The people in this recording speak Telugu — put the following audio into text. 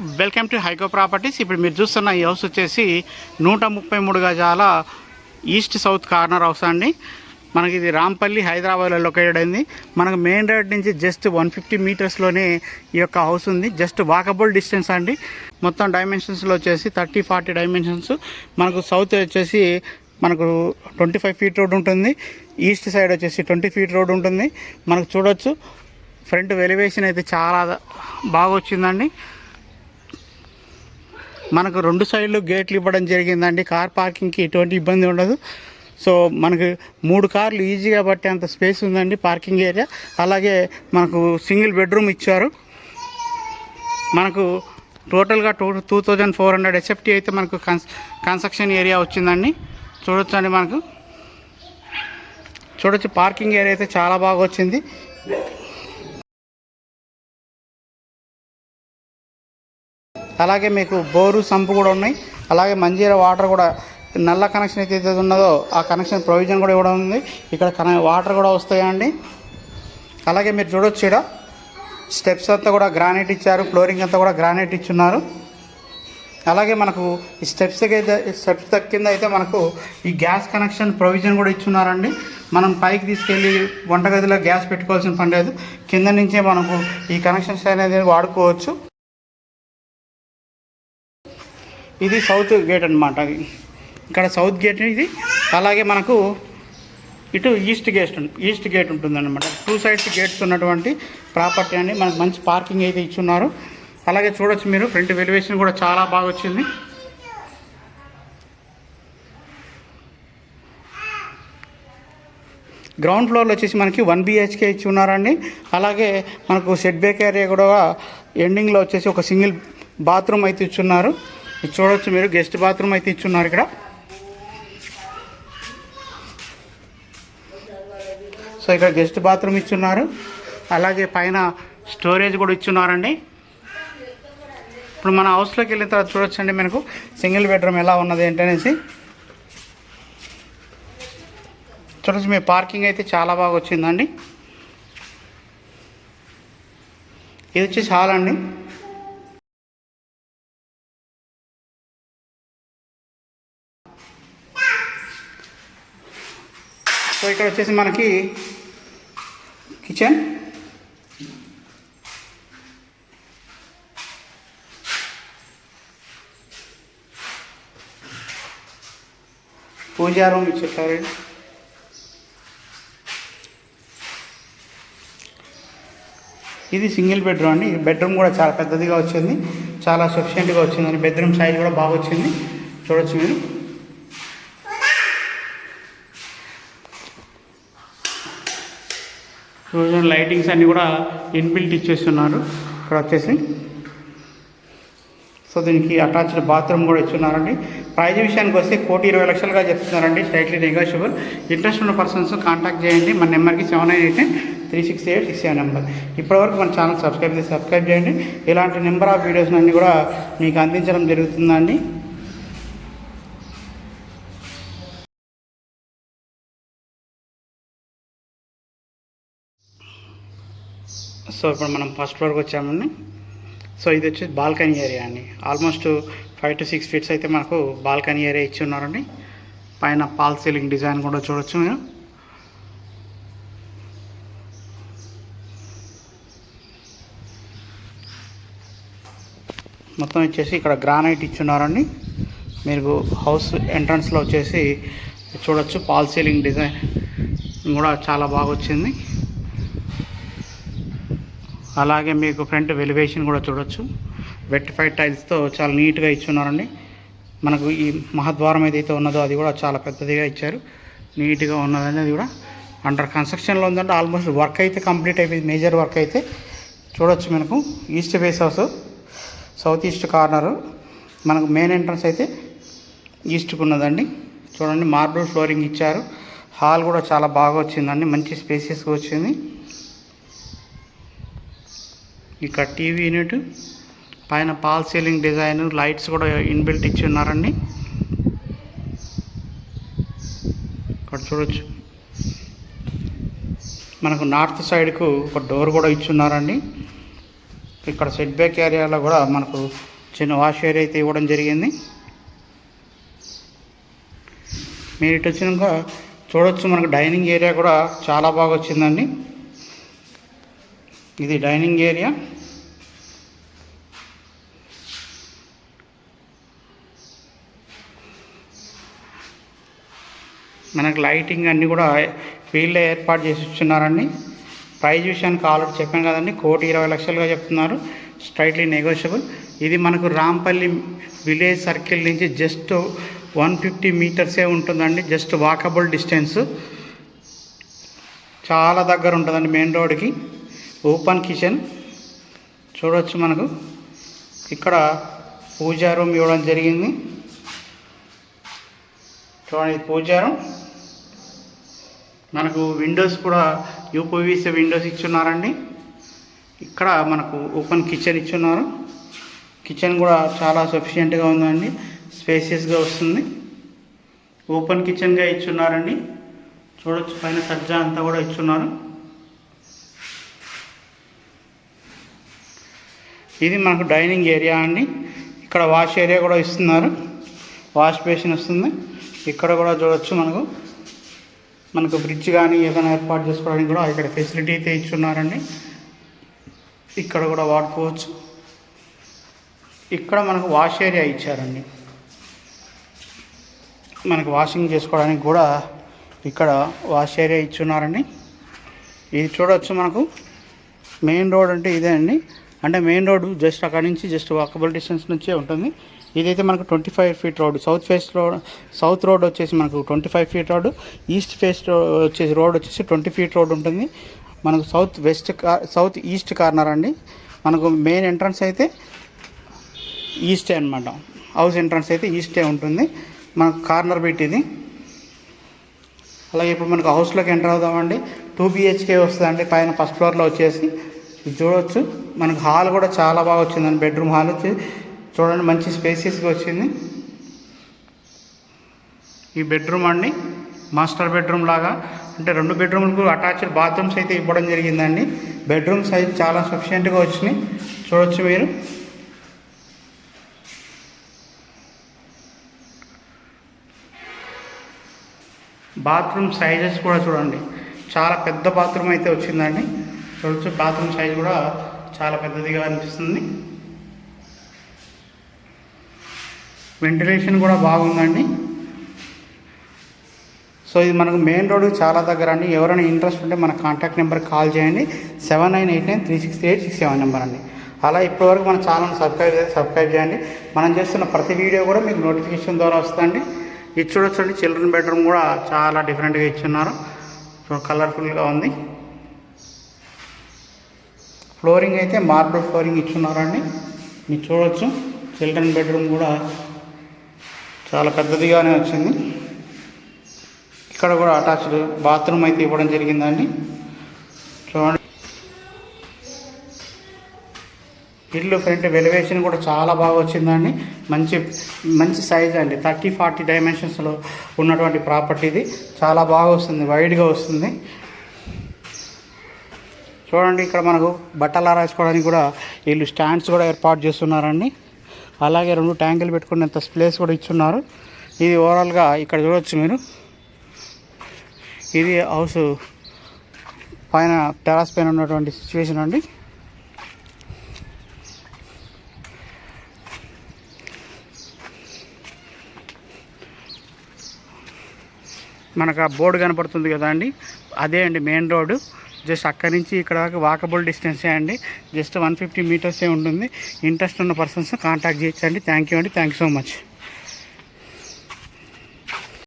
Welcome to హైకో properties. ఇప్పుడు మీరు చూస్తున్న ఈ హౌస్ వచ్చేసి నూట ముప్పై మూడు గజాల ఈస్ట్ సౌత్ కార్నర్ హౌస్ అండి. మనకి ఇది రాంపల్లి హైదరాబాద్లో లొకేటెడ్ అయింది. మనకు మెయిన్ రోడ్ నుంచి జస్ట్ వన్ ఫిఫ్టీ మీటర్స్లోనే ఈ యొక్క హౌస్ ఉంది. జస్ట్ వాకబుల్ డిస్టెన్స్ అండి. మొత్తం డైమెన్షన్స్లో వచ్చేసి థర్టీ ఫార్టీ డైమెన్షన్స్ మనకు సౌత్ వచ్చేసి మనకు ట్వంటీ ఫైవ్ ఫీట్ రోడ్ ఉంటుంది. ఈస్ట్ సైడ్ వచ్చేసి ట్వంటీ ఫీట్ రోడ్ ఉంటుంది. మనకు చూడొచ్చు. ఫ్రంట్ వెలివేషన్ అయితే చాలా బాగా వచ్చిందండి. మనకు రెండు సైడ్లు గేట్లు ఇవ్వడం జరిగిందండి. కార్ పార్కింగ్కి ఎటువంటి ఇబ్బంది ఉండదు. సో మనకు మూడు కార్లు ఈజీగా పట్టేంత స్పేస్ ఉందండి పార్కింగ్ ఏరియా. అలాగే మనకు సింగిల్ బెడ్రూమ్ ఇచ్చారు. మనకు టోటల్గా two two thousand four hundred SFT అయితే మనకు కన్స్ కన్స్ట్రక్షన్ ఏరియా వచ్చిందండి. చూడొచ్చండి మనకు. చూడొచ్చు పార్కింగ్ ఏరియా అయితే చాలా బాగా వచ్చింది. అలాగే మీకు బోరు సంపు కూడా ఉన్నాయి. అలాగే మంజీరా వాటర్ కూడా నల్ల కనెక్షన్ అయితే ఏదైతే ఉన్నదో ఆ కనెక్షన్ ప్రొవిజన్ కూడా ఇవ్వడం ఉంది. ఇక్కడ కన వాటర్ కూడా వస్తాయండి. అలాగే మీరు చూడొచ్చు ఇక్కడ. స్టెప్స్ అంతా కూడా గ్రానైట్ ఇచ్చారు. ఫ్లోరింగ్ అంతా కూడా గ్రానైట్ ఇచ్చున్నారు. అలాగే మనకు ఈ స్టెప్స్ అయితే స్టెప్స్ కింద అయితే మనకు ఈ గ్యాస్ కనెక్షన్ ప్రొవిజన్ కూడా ఇచ్చున్నారండి. మనం పైకి తీసుకెళ్ళి వంటగదిలో గ్యాస్ పెట్టుకోవాల్సిన పని లేదు. కింద నుంచే మనకు ఈ కనెక్షన్స్ అనేది వాడుకోవచ్చు. ఇది సౌత్ గేట్ అనమాట అది ఇక్కడ సౌత్ గేట్ ఇది. అలాగే మనకు ఇటు ఈస్ట్ గేట్ ఈస్ట్ గేట్ ఉంటుందన్నమాట. టూ సైడ్స్ గేట్స్ ఉన్నటువంటి ప్రాపర్టీ అని మనకు మంచి పార్కింగ్ అయితే ఇచ్చున్నారు. అలాగే చూడొచ్చు మీరు ఫ్రంట్ వెలివేషన్ కూడా చాలా బాగా వచ్చింది. గ్రౌండ్ ఫ్లోర్లో వచ్చేసి మనకి వన్ బిహెచ్కే ఇచ్చి ఉన్నారండి. అలాగే మనకు సెట్ బ్యాక్ ఏరియా కూడా ఎండింగ్లో వచ్చేసి ఒక సింగిల్ బాత్రూమ్ అయితే ఇచ్చున్నారు. ఇది చూడవచ్చు మీరు గెస్ట్ బాత్రూమ్ అయితే ఇచ్చున్నారు ఇక్కడ. సో ఇక్కడ గెస్ట్ బాత్రూమ్ ఇచ్చున్నారు. అలాగే పైన స్టోరేజ్ కూడా ఇచ్చున్నారండి. ఇప్పుడు మన హౌస్లోకి వెళ్ళిన తర్వాత చూడొచ్చండి మనకు సింగిల్ బెడ్రూమ్ ఎలా ఉన్నది ఏంటనేసి చూడొచ్చు మీ పార్కింగ్ అయితే చాలా బాగా వచ్చిందండి. ఇది వచ్చేసి హాల్ అండి. సో ఇక్కడ వచ్చేసి మనకి కిచెన్. పూజా రూమ్ ఇచ్చేసారు. ఇది సింగిల్ బెడ్రూమ్ అండి. బెడ్రూమ్ కూడా చాలా పెద్దదిగా వచ్చింది. చాలా సఫిషియెంట్గా వచ్చిందండి. బెడ్రూమ్ సైజ్ కూడా బాగా వచ్చింది. చూడొచ్చు మీరు. చూడండి లైటింగ్స్ అన్నీ కూడా ఇన్బిల్ట్ ఇచ్చేస్తున్నారు. ఇక్కడ వచ్చేసి. సో దీనికి అటాచ్డ్ బాత్రూమ్ కూడా ఇస్తున్నారండి. ప్రైజ్ విషయానికి వస్తే కోటి ఇరవై లక్షలుగా చెప్తున్నారండి. స్లైట్లీ నెగోషియబుల్ ఇంట్రెస్ట్ ఉన్న పర్సన్స్ కాంటాక్ట్ చేయండి. మన నెంబర్కి seven nine eight nine three six eight six seven number. ఇప్పటివరకు మన ఛానల్ సబ్స్క్రైబ్ చేసి సబ్స్క్రైబ్ చేయండి. ఇలాంటి నెంబర్ ఆఫ్ వీడియోస్ అన్నీ కూడా మీకు అందించడం జరుగుతుందండి. సో ఇప్పుడు మనం ఫస్ట్ ఫ్లోర్కి వచ్చామండి. సో ఇది వచ్చి బాల్కనీ ఏరియా అండి. Almost five to six feets అయితే మనకు బాల్కనీ ఏరియా ఇచ్చి ఉన్నారండి. పైన పాల్ సీలింగ్ డిజైన్ కూడా చూడొచ్చు మీరు. మొత్తం వచ్చేసి ఇక్కడ గ్రానైట్ ఇచ్చున్నారండి మీరు హౌస్ ఎంట్రన్స్లో వచ్చేసి చూడొచ్చు. పాల్ సీలింగ్ డిజైన్ కూడా చాలా బాగా వచ్చింది. అలాగే మీకు ఫ్రంట్ వెలివేషన్ కూడా చూడొచ్చు. వెట్టిఫైడ్ టైల్స్తో చాలా నీట్గా ఇచ్చున్నారండి. మనకు ఈ మహద్వారం ఏదైతే ఉన్నదో అది కూడా చాలా పెద్దదిగా ఇచ్చారు. నీట్గా ఉన్నదండి అది కూడా అండర్ కన్స్ట్రక్షన్లో ఉందంటే ఆల్మోస్ట్ వర్క్ అయితే కంప్లీట్ అయిపోయింది. మేజర్ వర్క్ అయితే చూడొచ్చు మనకు. East face house south east corner. మనకు మెయిన్ ఎంట్రన్స్ అయితే ఈస్ట్కు ఉన్నదండి చూడండి మార్బుల్ ఫ్లోరింగ్ ఇచ్చారు. హాల్ కూడా చాలా బాగా వచ్చిందండి. మంచి స్పేసెస్గా వచ్చింది. ఇక్కడ టీవీ యూనిట్ పైన పాల్ సీలింగ్ డిజైన్ లైట్స్ కూడా ఇన్బిల్ట్ ఇచ్చి ఉన్నారండి. ఇక్కడ చూడొచ్చు. మనకు నార్త్ సైడ్కు ఒక డోర్ కూడా ఇచ్చి ఉన్నారండి ఇక్కడ సెట్ బ్యాక్ ఏరియాలో కూడా మనకు చిన్న వాష్ ఏరియా అయితే ఇవ్వడం జరిగింది. మీరు ఇటు వచ్చినాక చూడొచ్చు మనకు డైనింగ్ ఏరియా కూడా చాలా బాగా వచ్చిందండి. ఇది డైనింగ్ ఏరియా. మనకు లైటింగ్ అన్నీ కూడా ఫీల్డ్లో ఏర్పాటు చేసి ఇచ్చున్నారండి ప్రైజ్ విషయానికి ఆల్రెడీ చెప్పాను కదండి కోటి ఇరవై లక్షలుగా చెప్తున్నారు. Straightly negotiable. ఇది మనకు రాంపల్లి విలేజ్ సర్కిల్ నుంచి జస్ట్ వన్ ఫిఫ్టీ మీటర్సే ఉంటుందండి జస్ట్ వాకబుల్ డిస్టెన్స్. చాలా దగ్గర ఉంటుందండి మెయిన్ రోడ్కి. Open kitchen. చూడవచ్చు మనకు. ఇక్కడ పూజా రూమ్ ఇవ్వడం జరిగింది. చూడండి ఇది పూజా రూమ్ మనకు విండోస్ కూడా యూపీవీసీ విండోస్ ఇచ్చున్నారండి. ఇక్కడ మనకు ఓపెన్ కిచెన్ ఇచ్చున్నారు. కిచెన్ కూడా చాలా సఫిషియెంట్గా ఉందండి. స్పేసియస్గా వస్తుంది. ఓపెన్ కిచెన్గా ఇచ్చున్నారండి. చూడొచ్చు పైన సజ్జా అంతా కూడా ఇచ్చున్నారు. ఇది మనకు డైనింగ్ ఏరియా అండి. ఇక్కడ వాష్ ఏరియా కూడా ఇస్తున్నారు. వాష్ బేసిన్ వస్తుంది. ఇక్కడ కూడా చూడొచ్చు మనకు. మనకు ఫ్రిడ్జ్ కానీ ఏదైనా ఏర్పాటు చేసుకోవడానికి కూడా ఇక్కడ ఫెసిలిటీ అయితే ఇచ్చున్నారండి. ఇక్కడ కూడా వాడుకోవచ్చు. ఇక్కడ మనకు వాష్ ఏరియా ఇచ్చారండి. మనకు వాషింగ్ చేసుకోవడానికి కూడా ఇక్కడ వాష్ ఏరియా ఇచ్చున్నారండి. ఇది చూడవచ్చు మనకు. మెయిన్ రోడ్ అంటే ఇదే అండి. అంటే మెయిన్ రోడ్ జస్ట్ అక్కడ నుంచి జస్ట్ వాకబుల్ డిస్టెన్స్ నుంచే ఉంటుంది. ఇదైతే మనకు twenty five feet road south face road south road వచ్చేసి మనకు twenty five feet road east face వచ్చేసి రోడ్ వచ్చేసి ట్వంటీ ఫీట్ రోడ్ ఉంటుంది. మనకు south west south east corner అండి. మనకు మెయిన్ ఎంట్రన్స్ అయితే ఈస్టే అనమాట హౌస్ ఎంట్రన్స్ అయితే ఈస్టే ఉంటుంది. మనకు కార్నర్ బిట్ ఇది. అలాగే ఇప్పుడు మనకు హౌస్లోకి ఎంటర్ అవుదామండి. టూ బిహెచ్కే వస్తుందండి పైన ఫస్ట్ ఫ్లోర్లో వచ్చేసి. చూడవచ్చు మనకు హాల్ కూడా చాలా బాగా వచ్చిందండి. బెడ్రూమ్ హాల్ వచ్చి చూడండి మంచి స్పేసియస్గా వచ్చింది. ఈ బెడ్రూమ్ అండి మాస్టర్ బెడ్రూమ్ లాగా. అంటే రెండు బెడ్రూమ్లకు అటాచ్డ్ బాత్రూమ్స్ అయితే ఇవ్వడం జరిగిందండి. బెడ్రూమ్ సైజ్ చాలా సఫిషియెంట్గా వచ్చినాయి. చూడొచ్చు మీరు. బాత్రూమ్ సైజెస్ కూడా చూడండి. చాలా పెద్ద బాత్రూమ్ అయితే వచ్చిందండి. చూడొచ్చు బాత్రూమ్ సైజ్ కూడా చాలా పెద్దదిగా అనిపిస్తుంది. వెంటిలేషన్ కూడా బాగుందండి. సో ఇది మనకు మెయిన్ రోడ్ చాలా దగ్గర అండి. ఎవరైనా ఇంట్రెస్ట్ ఉంటే మన కాంటాక్ట్ నెంబర్కి కాల్ చేయండి. Seven nine eight nine three six eight six seven number అండి. అలా ఇప్పటివరకు మన ఛానల్ సబ్స్క్రైబ్ చేసి సబ్స్క్రైబ్ చేయండి. మనం చేస్తున్న ప్రతి వీడియో కూడా మీకు నోటిఫికేషన్ ద్వారా వస్తుందండి. ఇది చూడొచ్చండి. చిల్డ్రన్ బెడ్రూమ్ కూడా చాలా డిఫరెంట్గా ఇచ్చున్నారు. సో కలర్ఫుల్గా ఉంది. ఫ్లోరింగ్ అయితే మార్బుల్ ఫ్లోరింగ్ ఇచ్చున్నారండి. మీరు చూడొచ్చు. చిల్డ్రన్ బెడ్రూమ్ కూడా చాలా పెద్దదిగానే వచ్చింది. ఇక్కడ కూడా అటాచ్డ్ బాత్రూమ్ అయితే ఇవ్వడం జరిగిందండి. చూడండి. ఇల్లు ఫ్రంట్ వెలివేషన్ కూడా చాలా బాగా వచ్చిందండి. మంచి మంచి సైజ్ అండి. థర్టీ ఫార్టీ డైమెన్షన్స్లో ఉన్నటువంటి ప్రాపర్టీ ఇది చాలా బాగా వస్తుంది. వైడ్గా వస్తుంది. చూడండి ఇక్కడ మనకు బట్టలు ఆరేసుకోవడానికి కూడా వీళ్ళు స్టాండ్స్ కూడా ఏర్పాటు చేస్తున్నారండి. అలాగే రెండు ట్యాంకులు పెట్టుకునేంత ప్లేస్ కూడా ఇచ్చున్నారు. ఇది ఓవరాల్గా ఇక్కడ చూడవచ్చు మీరు. ఇది హౌస్ పైన టెరాస్ పైన ఉన్నటువంటి సిచ్యువేషన్ అండి. మనకు ఆ బోర్డు కనపడుతుంది కదా అండి. అదే అండి మెయిన్ రోడ్డు. జస్ట్ అక్కడి నుంచి ఇక్కడ దాకా వాకబుల్ డిస్టెన్సే అండి. జస్ట్ వన్ ఫిఫ్టీ మీటర్సే ఉంటుంది. ఇంట్రెస్ట్ ఉన్న పర్సన్స్ కాంటాక్ట్ చేయొచ్చండి థ్యాంక్ యూ అండి. Thank you so much.